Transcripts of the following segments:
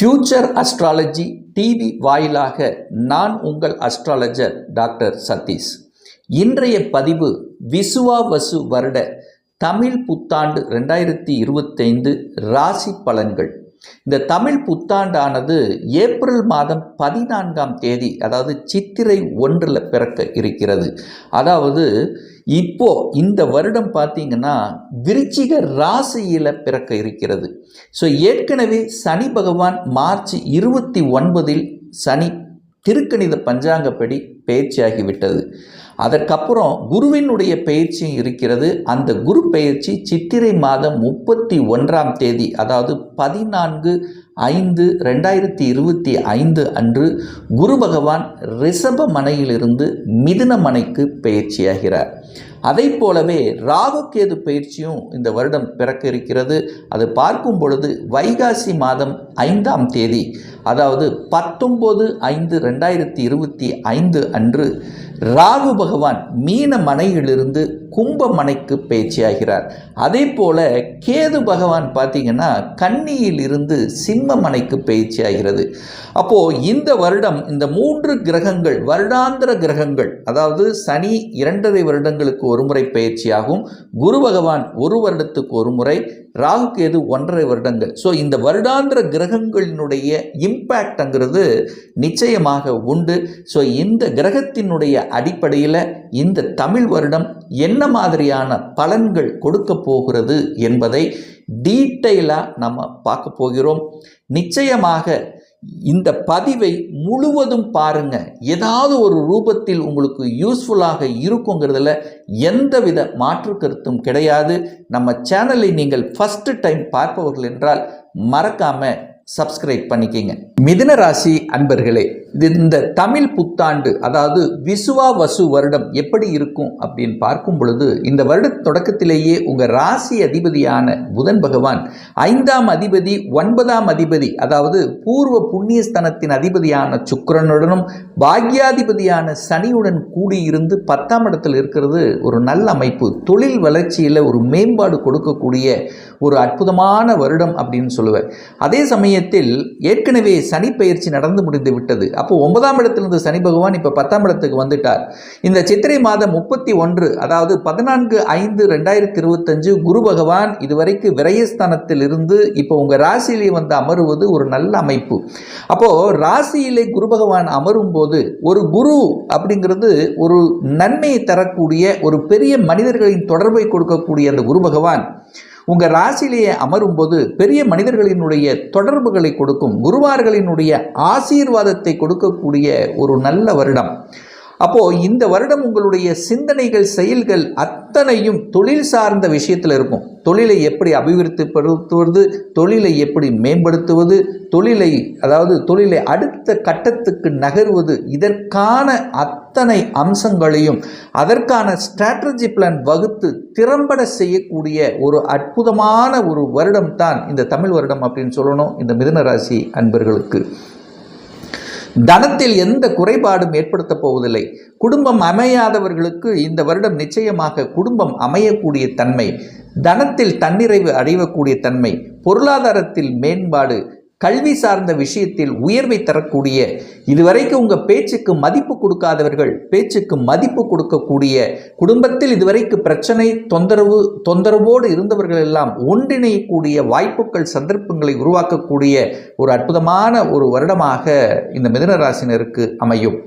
Future astrology TV வாயிலாக நான் உங்கள் அஸ்ட்ராலஜர் டாக்டர் சதீஷ். இன்றைய பதிவு விசுவாவசு வருட தமிழ் புத்தாண்டு ரெண்டாயிரத்தி இருபத்தைந்து ராசி பலன்கள். இந்த தமிழ் புத்தாண்டானது ஏப்ரல் மாதம் பதினான்காம் தேதி அதாவது சித்திரை ஒன்றில் பிறக்க இருக்கிறது. அதாவது இப்போ இந்த வருடம் பார்த்தீங்கன்னா விருச்சிக ராசியில் பிறக்க இருக்கிறது. ஸோ ஏற்கனவே சனி பகவான் மார்ச் இருபத்தி ஒன்பதில் சனி திருக்கணித பஞ்சாங்கப்படி பயிற்சியாகிவிட்டது. அதற்கப்புறம் குருவினுடைய பயிற்சியும் இருக்கிறது. அந்த குரு பயிற்சி சித்திரை மாதம் முப்பத்தி ஒன்றாம் தேதி அதாவது பதினான்கு ஐந்து ரெண்டாயிரத்தி இருபத்தி ஐந்து அன்று குரு பகவான் ரிஷப மனையிலிருந்து மிதுன மனைக்கு பயிற்சியாகிறார். அதை போலவே ராகுக்கேது பயிற்சியும் இந்த வருடம் பிறக்க இருக்கிறது. அது பார்க்கும் பொழுது வைகாசி மாதம் ஐந்தாம் தேதி அதாவது பத்தொம்போது ஐந்து ரெண்டாயிரத்தி இருபத்தி ஐந்து அன்று ராகு பகவான் மீன மனையிலிருந்து கும்பமனைக்கு பேச்சியாகிறார். அதே போல கேது பகவான் பார்த்தீங்கன்னா கன்னியில் இருந்து பேச்சியாகிறது. அப்போது இந்த வருடம் இந்த மூன்று கிரகங்கள் வருடாந்திர கிரகங்கள் அதாவது சனி இரண்டரை வருடங்களுக்கு ஒரு முறை பயிற்சியாகும் குரு பகவான் ஒரு வருடத்துக்கு ஒரு முறை ராகு கேது ஒன்றரை வருடங்கள். ஸோ இந்த வருடாந்திர கிரகங்களினுடைய இம்பேக்ட்ங்கிறது நிச்சயமாக உண்டு. ஸோ இந்த கிரகத்தினுடைய அடிப்படையில் இந்த தமிழ் வருடம் என்ன மாதிரியான பலன்கள் கொடுக்க போகிறது என்பதை டீட்டெயிலாக நம்ம பார்க்க போகிறோம். நிச்சயமாக இந்த பதிவை முழுவதும் பாருங்க. ஏதாவது ஒரு ரூபத்தில் உங்களுக்கு யூஸ்ஃபுல்லாக இருக்குங்கிறதுல எந்தவித மாற்று கருத்தும் கிடையாது. நம்ம சேனலை நீங்கள் ஃபஸ்ட்டு டைம் பார்ப்பவர்கள் என்றால் மறக்காம சப்ஸ்கிரைப் பண்ணிக்கிங்க. மிதுன ராசி அன்பர்களே இந்த தமிழ் புத்தாண்டு அதாவது விசுவா வசு வருடம் எப்படி இருக்கும் அப்படின்னு பார்க்கும் பொழுது இந்த வருட தொடக்கத்திலேயே உங்கள் ராசி அதிபதியான புதன் பகவான் ஐந்தாம் அதிபதி ஒன்பதாம் அதிபதி அதாவது பூர்வ புண்ணியஸ்தனத்தின் அதிபதியான சுக்கரனுடனும் பாக்யாதிபதியான சனியுடன் கூடியிருந்து பத்தாம் இடத்தில் இருக்கிறது ஒரு நல்ல அமைப்பு. தொழில் வளர்ச்சியில் ஒரு மேம்பாடு கொடுக்கக்கூடிய ஒரு அற்புதமான வருடம் அப்படின்னு சொல்லுவேன். அதே சமயத்தில் ஏற்கனவே சனி பயிற்சி நடந்து முடிந்து விட்டது. அப்போ ஒன்பதாம் இடத்திலிருந்து சனி பகவான் இப்போ பத்தாம் இடத்துக்கு வந்துட்டார். இந்த சித்திரை மாதம் முப்பத்தி ஒன்று அதாவது பதினான்கு ஐந்து ரெண்டாயிரத்தி இருபத்தஞ்சு குரு பகவான் இதுவரைக்கு விரயஸ்தானத்தில் இருந்து இப்போ உங்கள் ராசியிலே வந்து அமருவது ஒரு நல்ல அமைப்பு. அப்போது ராசியிலே குரு பகவான் அமரும் போது ஒரு குரு அப்படிங்கிறது ஒரு நன்மையை தரக்கூடிய ஒரு பெரிய மனிதர்களின் தொடர்பை கொடுக்கக்கூடிய அந்த குரு பகவான். உங்கள் ராசியிலேயே அமரும்போது பெரிய மனிதர்களினுடைய தொடர்புகளை கொடுக்கும் குருவார்களினுடைய ஆசீர்வாதத்தை கொடுக்கக்கூடிய ஒரு நல்ல வருடம். அப்போது இந்த வருடம் உங்களுடைய சிந்தனைகள் செயல்கள் அத்தனையும் தொழில் சார்ந்த விஷயத்தில் இருக்கும். தொழிலை எப்படி அபிவிருத்திப்படுத்துவது தொழிலை எப்படி மேம்படுத்துவது தொழிலை அதாவது தொழிலை அடுத்த கட்டத்துக்கு நகர்வது இதற்கான அத்தனை அம்சங்களையும் அதற்கான ஸ்ட்ராட்டஜி பிளான் வகுத்து திறம்பட செய்யக்கூடிய ஒரு அற்புதமான ஒரு வருடம் தான் இந்த தமிழ் வருடம் அப்படின்னு சொல்லணும் இந்த மிதனராசி அன்பர்களுக்கு. தனத்தில் எந்த குறைபாடும் ஏற்படுத்த போவதில்லை. குடும்பம் அமையாதவர்களுக்கு இந்த வருடம் நிச்சயமாக குடும்பம் அமையக்கூடிய தன்மை தனத்தில் தன்னிறைவு அடையக்கூடிய தன்மை பொருளாதாரத்தில் மேம்பாடு கல்வி சார்ந்த விஷயத்தில் உயர்வை தரக்கூடிய இதுவரைக்கும் உங்கள் பேச்சுக்கு மதிப்பு கொடுக்காதவர்கள் பேச்சுக்கு மதிப்பு கொடுக்கக்கூடிய குடும்பத்தில் இதுவரைக்கு பிரச்சனை தொந்தரவு தொந்தரவோடு இருந்தவர்கள் எல்லாம் ஒன்றிணையக்கூடிய வாய்ப்புகள் சந்தர்ப்பங்களை உருவாக்கக்கூடிய ஒரு அற்புதமான ஒரு வருடமாக இந்த மிதனராசினருக்கு அமையும்.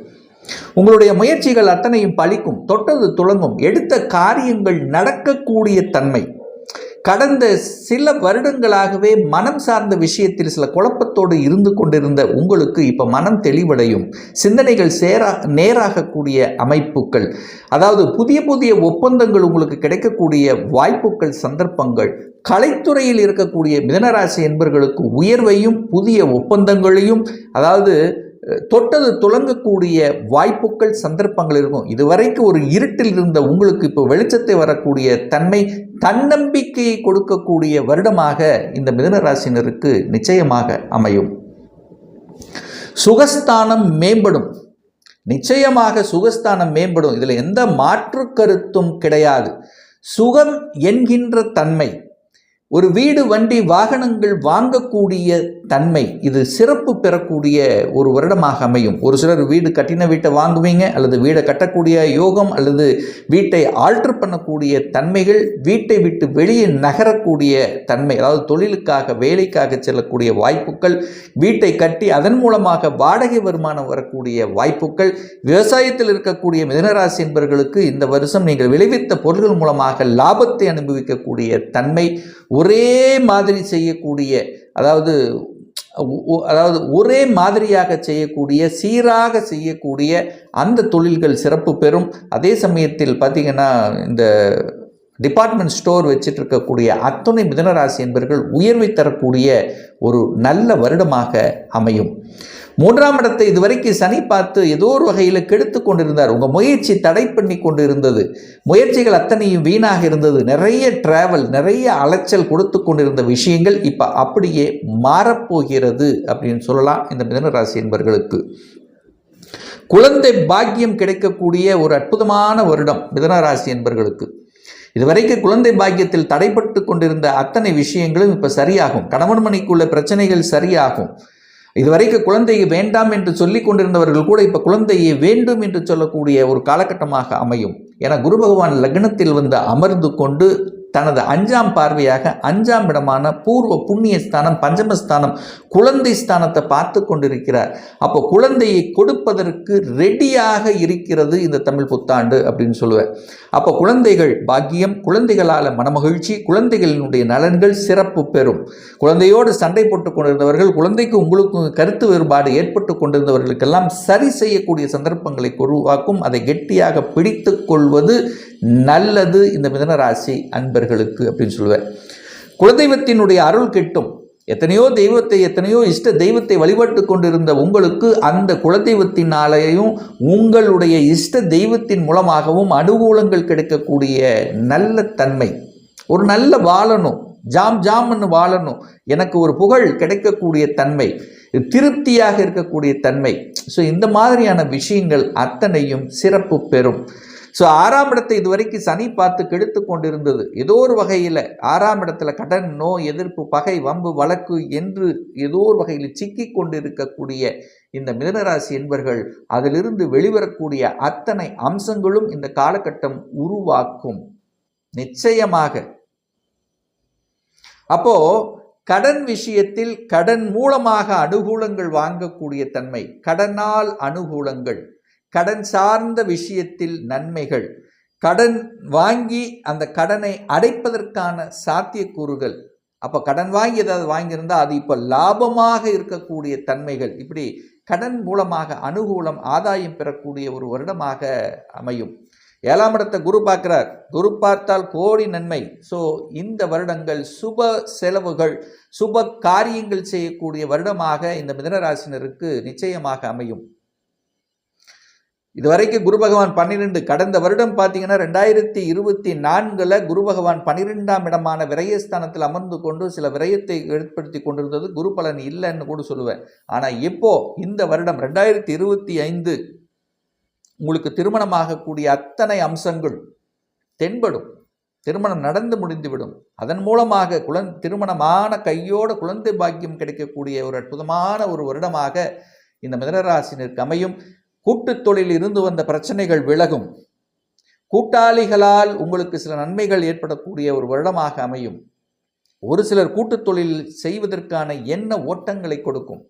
உங்களுடைய முயற்சிகள் அத்தனையும் பலிக்கும் தொட்டது துளங்கும் எடுத்த காரியங்கள் நடக்கக்கூடிய தன்மை கடந்த சில வருடங்களாகவே மனம் சார்ந்த விஷயத்தில் சில குழப்பத்தோடு இருந்து கொண்டிருந்த உங்களுக்கு இப்போ மனம் தெளிவடையும். சிந்தனைகள் சேரா நேராகக்கூடிய அமைப்புகள். அதாவது புதிய புதிய ஒப்பந்தங்கள் உங்களுக்கு கிடைக்கக்கூடிய வாய்ப்புகள் சந்தர்ப்பங்கள். கலைத்துறையில் இருக்கக்கூடிய மிதனராசி என்பர்களுக்கு உயர்வையும் புதிய ஒப்பந்தங்களையும் அதாவது தொட்டது துளங்கக்கூடிய வாய்ப்புகள் சந்தர்ப்பங்கள் இருக்கும். இதுவரைக்கும் ஒரு இருட்டில் இருந்த உங்களுக்கு இப்போ வெளிச்சத்தை வரக்கூடிய தன்மை தன்னம்பிக்கையை கொடுக்கக்கூடிய வருடமாக இந்த மிதனராசினருக்கு நிச்சயமாக அமையும். சுகஸ்தானம் மேம்படும். நிச்சயமாக சுகஸ்தானம் மேம்படும். இதில் எந்த மாற்று கருத்தும் கிடையாது. சுகம் என்கின்ற தன்மை. ஒரு வீடு வண்டி வாகனங்கள் வாங்கக்கூடிய தன்மை இது சிறப்பு பெறக்கூடிய ஒரு வருடமாக அமையும். ஒரு சிலர் வீடு கட்டின வீட்டை வாங்குவீங்க அல்லது வீடை கட்டக்கூடிய யோகம் அல்லது வீட்டை ஆல்டர் பண்ணக்கூடிய தன்மைகள் வீட்டை விட்டு வெளியே நகரக்கூடிய தன்மை அதாவது தொழிலுக்காக வேலைக்காக செல்லக்கூடிய வாய்ப்புகள் வீட்டை கட்டி அதன் மூலமாக வாடகை வருமானம் வரக்கூடிய வாய்ப்புகள் விவசாயத்தில் இருக்கக்கூடிய மிதனராசி என்பவர்களுக்கு இந்த வருஷம் நீங்கள் விளைவித்த பொருட்கள் மூலமாக லாபத்தை அனுபவிக்கக்கூடிய தன்மை ஒரே மாதிரி செய்யக்கூடிய அதாவது அதாவது ஒரே மாதிரியாக செய்யக்கூடிய சீராக செய்யக்கூடிய அந்த தொழில்கள் சிறப்பு பெறும். அதே சமயத்தில் பார்த்திங்கன்னா இந்த டிபார்ட்மெண்ட் ஸ்டோர் வச்சுட்டு இருக்கக்கூடிய அத்துணை மிதனராசி என்பவர்கள் உயர்வை தரக்கூடிய ஒரு நல்ல வருடமாக அமையும். மூன்றாம் இடத்தை இதுவரைக்கும் சனி பார்த்து ஏதோ ஒரு வகையில் கெடுத்து கொண்டிருந்தார். உங்கள் முயற்சி தடை பண்ணி கொண்டு இருந்தது முயற்சிகள் அத்தனையும் வீணாக இருந்தது. நிறைய டிராவல் நிறைய அலைச்சல் கொடுத்து கொண்டிருந்த விஷயங்கள் இப்போ அப்படியே மாறப்போகிறது அப்படின்னு சொல்லலாம் இந்த மிதனராசி என்பவர்களுக்கு குழந்தை பாக்கியம் கிடைக்கக்கூடிய ஒரு அற்புதமான வருடம் மிதனராசி என்பவர்களுக்கு இதுவரைக்கும் குழந்தை பாக்கியத்தில் தடைப்பட்டு கொண்டிருந்த அத்தனை விஷயங்களும் இப்போ சரியாகும். கணவன் மணிக்குள்ள பிரச்சனைகள் சரியாகும். இதுவரைக்கும் குழந்தையை வேண்டாம் என்று சொல்லி கொண்டிருந்தவர்கள் கூட இப்போ குழந்தையை வேண்டும் என்று சொல்லக்கூடிய ஒரு காலகட்டமாக அமையும். என குரு பகவான் லக்னத்தில் வந்து அமர்ந்து கொண்டு தனது அஞ்சாம் பார்வையாக அஞ்சாம் இடமான பூர்வ புண்ணிய ஸ்தானம் பஞ்சமஸ்தானம் குழந்தை ஸ்தானத்தை பார்த்து கொண்டிருக்கிறார். அப்போ குழந்தையை கொடுப்பதற்கு ரெடியாக இருக்கிறது இந்த தமிழ் புத்தாண்டு அப்படின்னு சொல்லுவேன். அப்போ குழந்தைகள் பாக்கியம் குழந்தைகளால் மனமகிழ்ச்சி குழந்தைகளினுடைய நலன்கள் சிறப்பு பெறும். குழந்தையோடு சண்டை போட்டு கொண்டிருந்தவர்கள் குழந்தைக்கு உங்களுக்கும் கருத்து வேறுபாடு ஏற்பட்டு கொண்டிருந்தவர்களுக்கெல்லாம் சரி செய்யக்கூடிய சந்தர்ப்பங்களை உருவாக்கும். அதை கெட்டியாக பிடித்து கொள்வது நல்லது. இந்த மிதனராசி அன்பர்களுக்கு அப்படின்னு சொல்லுவேன் குலதெய்வத்தினுடைய அருள் கிட்டும். எத்தனையோ தெய்வத்தை எத்தனையோ இஷ்ட தெய்வத்தை வழிபட்டு கொண்டிருந்த உங்களுக்கு அந்த குலதெய்வத்தினாலேயும் உங்களுடைய இஷ்ட தெய்வத்தின் மூலமாகவும் அனுகூலங்கள் கிடைக்கக்கூடிய நல்ல தன்மை. ஒரு நல்ல வாழணும். ஜாம் ஜாம்னு வாழணும். எனக்கு ஒரு புகழ் கிடைக்கக்கூடிய தன்மை. திருப்தியாக இருக்கக்கூடிய தன்மை. ஸோ இந்த மாதிரியான விஷயங்கள் அத்தனையும் சிறப்பு பெறும். ஸோ ஆறாம் இடத்தை இதுவரைக்கும் சனி பார்த்து கெடுத்து கொண்டிருந்தது. ஏதோ ஒரு வகையில் ஆறாம் இடத்துல கடன் நோய் எதிர்ப்பு பகை வம்பு வழக்கு என்று ஏதோ ஒரு வகையில் சிக்கி கொண்டிருக்கக்கூடிய இந்த மிதனராசி என்பர்கள் அதிலிருந்து வெளிவரக்கூடிய அத்தனை அம்சங்களும் இந்த காலகட்டம் உருவாக்கும். நிச்சயமாக. அப்போ கடன் விஷயத்தில் கடன் மூலமாக அனுகூலங்கள் வாங்கக்கூடிய தன்மை கடனால் அனுகூலங்கள். கடன் சார்ந்த விஷயத்தில் நன்மைகள். கடன் வாங்கி அந்த கடனை அடைப்பதற்கான சாத்தியக்கூறுகள். அப்போ கடன் வாங்கி ஏதாவது வாங்கியிருந்தால் அது இப்போ லாபமாக இருக்கக்கூடிய தன்மைகள். இப்படி கடன் மூலமாக அனுகூலம் ஆதாயம் பெறக்கூடிய ஒரு வருடமாக அமையும். ஏழாம் இடத்தை குரு பார்க்கிறார். குரு பார்த்தால் கோடி நன்மை. ஸோ இந்த வருடங்கள் சுப செலவுகள் சுப காரியங்கள் செய்யக்கூடிய வருடமாக இந்த மிதனராசினருக்கு நிச்சயமாக அமையும். இதுவரைக்கும் குரு பகவான் பன்னிரெண்டு கடந்த வருடம் பார்த்தீங்கன்னா ரெண்டாயிரத்தி இருபத்தி நான்கில் குரு பகவான் பன்னிரெண்டாம் இடமான விரயஸ்தானத்தில் அமர்ந்து கொண்டு சில விரயத்தை ஏற்படுத்தி கொண்டிருந்தது. குரு பலன் இல்லைன்னு கூட சொல்லுவேன். ஆனால் இப்போ இந்த வருடம் ரெண்டாயிரத்தி இருபத்தி ஐந்து உங்களுக்கு திருமணமாகக்கூடிய அத்தனை அம்சங்கள் தென்படும். திருமணம் நடந்து முடிந்துவிடும். அதன் மூலமாக குழந் திருமணமான கையோட குழந்தை பாக்கியம் கிடைக்கக்கூடிய ஒரு அற்புதமான ஒரு வருடமாக இந்த மிதனராசினருக்கு அமையும். கூட்டுத் தொழில் இருந்து வந்த பிரச்சனைகள் விலகும். கூட்டாளிகளால் உங்களுக்கு சில நன்மைகள் ஏற்படக்கூடிய ஒரு வருடமாக அமையும். ஒரு சிலர் கூட்டுத் தொழில் செய்வதற்கான என்ன ஓட்டங்களை கொடுக்கும்.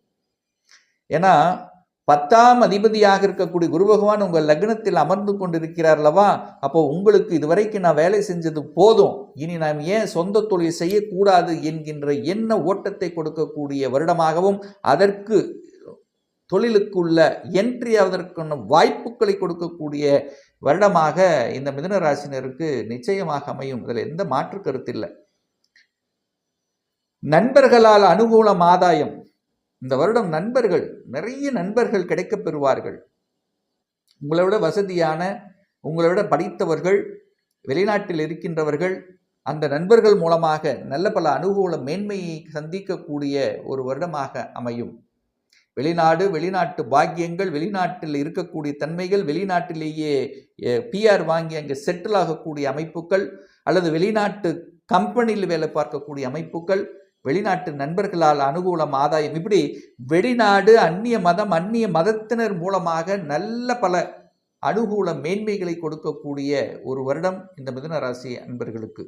ஏன்னா பத்தாம் அதிபதியாக இருக்கக்கூடிய குரு பகவான் உங்கள் லக்னத்தில் அமர்ந்து கொண்டிருக்கிறார் அல்லவா? அப்போ உங்களுக்கு இதுவரைக்கும் நான் வேலை செஞ்சது போதும். இனி நாம் ஏன் சொந்த தொழில் செய்யக்கூடாது என்கின்ற என்ன ஓட்டத்தை கொடுக்கக்கூடிய வருடமாகவும் அதற்கு தொழிலுக்குள்ள என்ட்ரி ஆவதற்கான வாய்ப்புகளை கொடுக்கக்கூடிய வருடமாக இந்த மிதுன ராசினருக்கு நிச்சயமாக அமையும். இதில் எந்த மாற்று கருத்து இல்லை. நண்பர்களால் அனுகூலம் ஆதாயம். இந்த வருடம் நண்பர்கள் நிறைய நண்பர்கள் கிடைக்கப் பெறுவார்கள். உங்களை விட வசதியான உங்களை விட படித்தவர்கள் வெளிநாட்டில் இருக்கின்றவர்கள் அந்த நண்பர்கள் மூலமாக நல்ல பல அனுகூல மேன்மையை சந்திக்கக்கூடிய ஒரு வருடமாக அமையும். வெளிநாடு வெளிநாட்டு பாக்கியங்கள் வெளிநாட்டில் இருக்கக்கூடிய தன்மைகள் வெளிநாட்டிலேயே பிஆர் வாங்கி அங்கே செட்டில் ஆகக்கூடிய அமைப்புகள் அல்லது வெளிநாட்டு கம்பெனியில் வேலை பார்க்கக்கூடிய அமைப்புகள் வெளிநாட்டு நண்பர்களால் அனுகூலம் ஆதாயம். இப்படி வெளிநாடு அந்நிய மதம் அந்நிய மதத்தினர் மூலமாக நல்ல பல அனுகூல மேன்மைகளை கொடுக்கக்கூடிய ஒரு வருடம் இந்த மிதுன ராசி அன்பர்களுக்கு.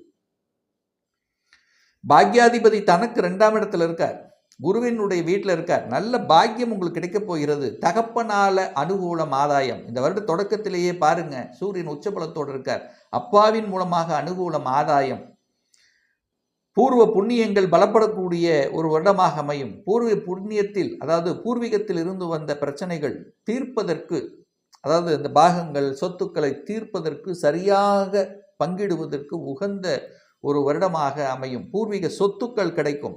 பாக்யாதிபதி தனக்கு ரெண்டாம் இடத்துல இருக்கார். குருவினுடைய வீட்டில் இருக்கார். நல்ல பாக்கியம் உங்களுக்கு கிடைக்கப் போகிறது. தகப்பனால அனுகூலம் ஆதாயம். இந்த வருட தொடக்கத்திலேயே பாருங்க சூரியன் உச்சபலத்தோடு இருக்கார். அப்பாவின் மூலமாக அனுகூலம் ஆதாயம். பூர்வ புண்ணியங்கள் பலப்படக்கூடிய ஒரு வருடமாக அமையும். பூர்வ புண்ணியத்தில் அதாவது பூர்வீகத்தில் இருந்து வந்த பிரச்சனைகள் தீர்ப்பதற்கு அதாவது இந்த பாகங்கள் சொத்துக்களை தீர்ப்பதற்கு சரியாக பங்கிடுவதற்கு உகந்த ஒரு வருடமாக அமையும். பூர்வீக சொத்துக்கள் கிடைக்கும்.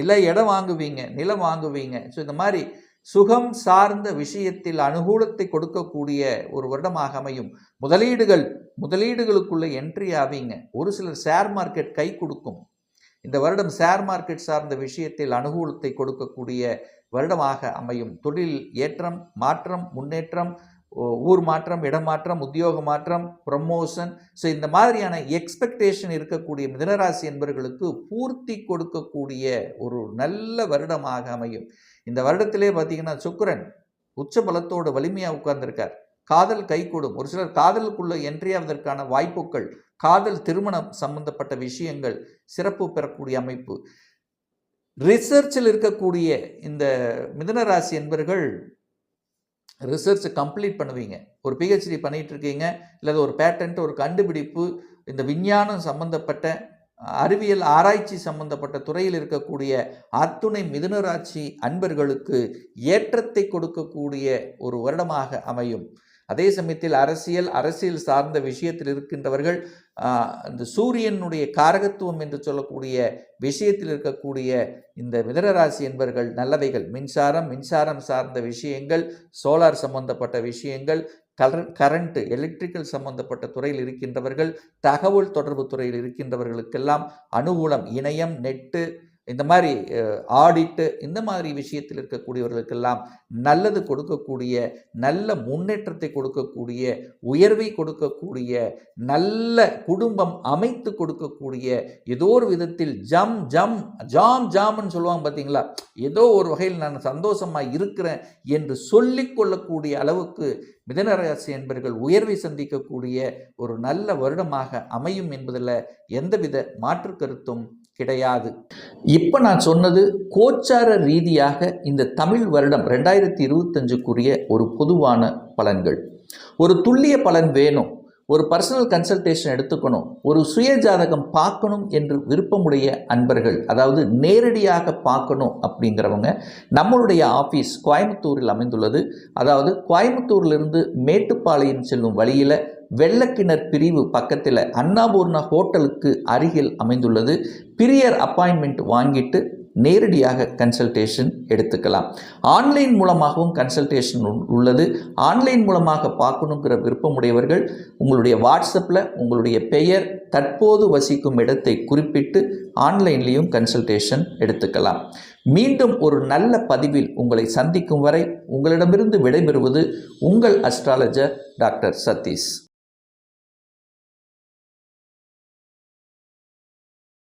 இல்லை இடம் வாங்குவீங்க நிலம் வாங்குவீங்க. ஸோ இந்த மாதிரி சுகம் சார்ந்த விஷயத்தில் அனுகூலத்தை கொடுக்கக்கூடிய ஒரு வருடமாக அமையும். முதலீடுகள் முதலீடுகளுக்குள்ளே என்ட்ரி ஆவீங்க. ஒரு சிலர் ஷேர் மார்க்கெட் கை கொடுக்கும். இந்த வருடம் ஷேர் மார்க்கெட் சார்ந்த விஷயத்தில் அனுகூலத்தை கொடுக்கக்கூடிய வருடமாக அமையும். தொழில் ஏற்றம் மாற்றம் முன்னேற்றம் ஊர் மாற்றம் இடமாற்றம் உத்தியோக மாற்றம் ப்ரமோஷன் ஸோ இந்த மாதிரியான எக்ஸ்பெக்டேஷன் இருக்கக்கூடிய மிதனராசி என்பவர்களுக்கு பூர்த்தி கொடுக்கக்கூடிய ஒரு நல்ல வருடமாக அமையும். இந்த வருடத்திலே பார்த்தீங்கன்னா சுக்கரன் உச்ச பலத்தோடு வலிமையாக உட்கார்ந்திருக்கார். காதல் கைகூடும். ஒரு சிலர் காதலுக்குள்ள என்ட்ரியாவதற்கான வாய்ப்புகள் காதல் திருமணம் சம்பந்தப்பட்ட விஷயங்கள் சிறப்பு பெறக்கூடிய அமைப்பு. ரிசர்ச்சில் இருக்கக்கூடிய இந்த மிதனராசி என்பர்கள் ரிசர்ச் கம்ப்ளீட் பண்ணுவீங்க. ஒரு பிஹெச்டி பண்ணிகிட்டு இருக்கீங்க இல்லை ஒரு பேட்டன்ட் ஒரு கண்டுபிடிப்பு இந்த விஞ்ஞானம் சம்பந்தப்பட்ட அறிவியல் ஆராய்ச்சி சம்பந்தப்பட்ட துறையில் இருக்கக்கூடிய அத்துணை மிதுனராட்சி அன்பர்களுக்கு ஏற்றத்தை கொடுக்கக்கூடிய ஒரு வருடமாக அமையும். அதே சமயத்தில் அரசியல் அரசியல் சார்ந்த விஷயத்தில் இருக்கின்றவர்கள் இந்த சூரியனுடைய காரகத்துவம் என்று சொல்லக்கூடிய விஷயத்தில் இருக்கக்கூடிய இந்த மிதனராசி என்பவர்கள் நல்லவைகள் மின்சாரம் மின்சாரம் சார்ந்த விஷயங்கள் சோலார் சம்பந்தப்பட்ட விஷயங்கள் கலர் கரண்ட்டு எலக்ட்ரிக்கல் சம்பந்தப்பட்ட துறையில் இருக்கின்றவர்கள் தகவல் தொடர்பு துறையில் இருக்கின்றவர்களுக்கெல்லாம் அனுகூலம் இணையம் நெட்டு இந்த மாதிரி ஆடிட்டு இந்த மாதிரி விஷயத்தில் இருக்கக்கூடியவர்களுக்கெல்லாம் நல்லது கொடுக்கக்கூடிய நல்ல முன்னேற்றத்தை கொடுக்கக்கூடிய உயர்வை கொடுக்கக்கூடிய நல்ல குடும்பம் அமைத்து கொடுக்கக்கூடிய ஏதோ ஒரு விதத்தில் ஜம் ஜம் ஜாம் ஜாம்னு சொல்லுவாங்க பார்த்தீங்களா? ஏதோ ஒரு வகையில் நான் சந்தோஷமாக இருக்கிறேன் என்று சொல்லிக்கொள்ளக்கூடிய அளவுக்கு மிதனராசி என்பர்கள் உயர்வை சந்திக்கக்கூடிய ஒரு நல்ல வருடமாக அமையும் என்பதில் எந்தவித மாற்று கருத்தும் கிடையாது. இப்போ நான் சொன்னது கோச்சார ரீதியாக இந்த தமிழ் வருடம் ரெண்டாயிரத்தி இருபத்தஞ்சுக்குரிய ஒரு பொதுவான பலன்கள். ஒரு துல்லிய பலன் வேணும். ஒரு பர்சனல் கன்சல்டேஷன் எடுத்துக்கணும். ஒரு சுய ஜாதகம் பார்க்கணும் என்று விருப்பமுடைய அன்பர்கள் அதாவது நேரடியாக பார்க்கணும் அப்படிங்கிறவங்க நம்மளுடைய ஆஃபீஸ் கோயம்புத்தூரில் அமைந்துள்ளது. அதாவது கோயம்புத்தூரிலிருந்து மேட்டுப்பாளையம் செல்லும் வழியில் வெள்ளக்கிணர் பிரிவு பக்கத்தில் அன்னாபூர்ணா ஹோட்டலுக்கு அருகில் அமைந்துள்ளது. பிரியர் அப்பாயின்மெண்ட் வாங்கிட்டு நேரடியாக கன்சல்டேஷன் எடுத்துக்கலாம். ஆன்லைன் மூலமாகவும் கன்சல்டேஷன் உள்ளது. ஆன்லைன் மூலமாக பார்க்கணுங்கிற விருப்பமுடையவர்கள் உங்களுடைய வாட்ஸ்அப்பில் உங்களுடைய பெயர் தற்போது வசிக்கும் இடத்தை குறிப்பிட்டு ஆன்லைன்லேயும் கன்சல்டேஷன் எடுத்துக்கலாம். மீண்டும் ஒரு நல்ல பதிவில் உங்களை சந்திக்கும் வரை உங்களிடமிருந்து விடைபெறுவது உங்கள் அஸ்ட்ராலஜர் டாக்டர் சதீஷ்.